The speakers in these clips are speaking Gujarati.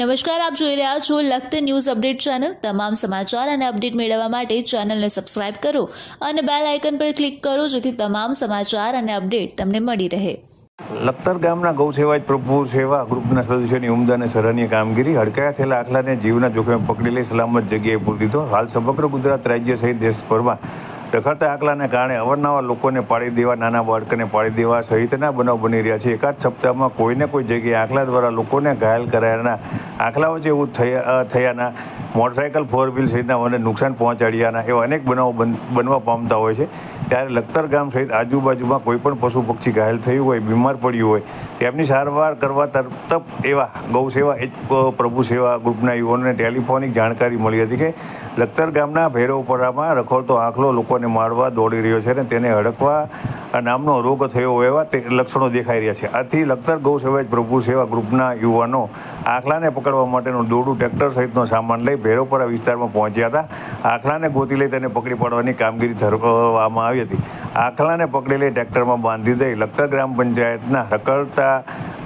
નમસ્કાર, આપ જોઈ રહ્યા છો લખત ન્યૂઝ અપડેટ ચેનલ. તમામ સમાચાર અને અપડેટ મેળવવા માટે ચેનલને સબસ્ક્રાઇબ કરો અને બેલ આઇકન પર ક્લિક કરો જેથી તમામ સમાચાર અને અપડેટ તમને મળી રહે. લખતર ગામના ગૌ સેવા પ્રભુ સેવા ગ્રુપના સદસ્યોની ઉમદા અને સરાહનીય કામગીરી હડકાયા થયેલા આખલાને જીવના જોખમે પકડી લઈ સલામત જગ્યાએ પૂરી દીધો. હાલ સમગ્ર ગુજરાત રાજ્ય સહિત દેશભરમાં રખડતા આકલાને કારણે અવારનવાર લોકોને પાડી દેવા, નાના બાળકોને પાડી દેવા સહિતના બનાવ બની રહ્યા છે. એકાદ સપ્તાહમાં કોઈને કોઈ જગ્યાએ આખલા દ્વારા લોકોને ઘાયલ કરાયાના આખલાઓ જેવું થયા થયાના મોટરસાયકલ ફોર વ્હીલ સહિતના મને નુકસાન પહોંચાડ્યાના એવા અનેક બનાવો બન- બનવા પામતા હોય છે. ત્યારે લખતર ગામ સહિત આજુબાજુમાં કોઈ પણ પશુ પક્ષી ઘાયલ થયું હોય, બીમાર પડ્યું હોય, તેમની સારવાર કરવા તરતપ એવા ગૌ સેવા એ જ પ્રભુ સેવા ગ્રુપના યુવાનોને ટેલિફોનિક જાણકારી મળી હતી કે લખતર ગામના ભૈરવપરામાં રખડતો આંખલો લોકોને મારવા દોડી રહ્યો છે અને તેને હડકવા નામનો રોગ થયો હોય એવા તે લક્ષણો દેખાઈ રહ્યા છે. આથી લખતર ગૌ સેવા પ્રભુ સેવા ગ્રુપના યુવાનો આંખલાને પકડવા માટેનું દોડું, ટ્રેક્ટર સહિતનો સામાન લઈ ભૈરવપરા વિસ્તારમાં પહોંચ્યા હતા. આખલાને ગોતી લઈ તેને પકડી પાડવાની કામગીરી ધરવામાં આવી હતી. આખલાને પકડી લઈ ટ્રેક્ટરમાં બાંધી દઈ લખતર ગ્રામ પંચાયતના રકડતા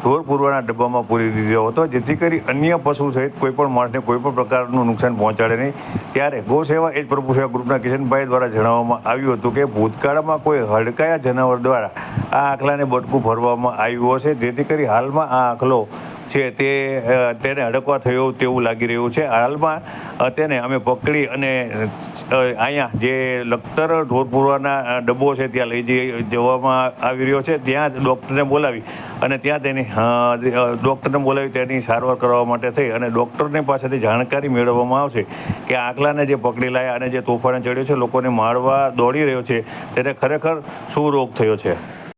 ઢોર પૂરવાના ડબ્બામાં પૂરી દીધો હતો, જેથી કરી અન્ય પશુ સહિત કોઈપણ માણસને કોઈપણ પ્રકારનું નુકસાન પહોંચાડે નહીં. ત્યારે ગૌ સેવા એ જ પ્રભુ સેવા ગ્રુપના કિશનભાઈ દ્વારા જણાવવામાં આવ્યું હતું કે, ભૂતકાળમાં કોઈ હડકાયા જનાવર દ્વારા આ આખલાને બટકું ભરવામાં આવ્યું હશે, જેથી કરી હાલમાં આ આંખલો છે તે તેને અડકવા થયો તેવું લાગી રહ્યું છે. હાલમાં તેને અમે પકડી અને અહીંયા જે લખતર ઢોરપુરાના ડબ્બો છે ત્યાં લઈ જઈ, જવામાં આવી રહ્યો છે. ત્યાં ડૉક્ટરને બોલાવી અને ત્યાં તેની ડૉક્ટરને બોલાવી તેની સારવાર કરવા માટે થઈ અને ડૉક્ટરની પાસેથી જાણકારી મેળવવામાં આવશે કે આગલાને જે પકડી લાયા અને જે તોફાને ચડ્યો છે, લોકોને મારવા દોડી રહ્યો છે, તેને ખરેખર શું રોગ થયો છે?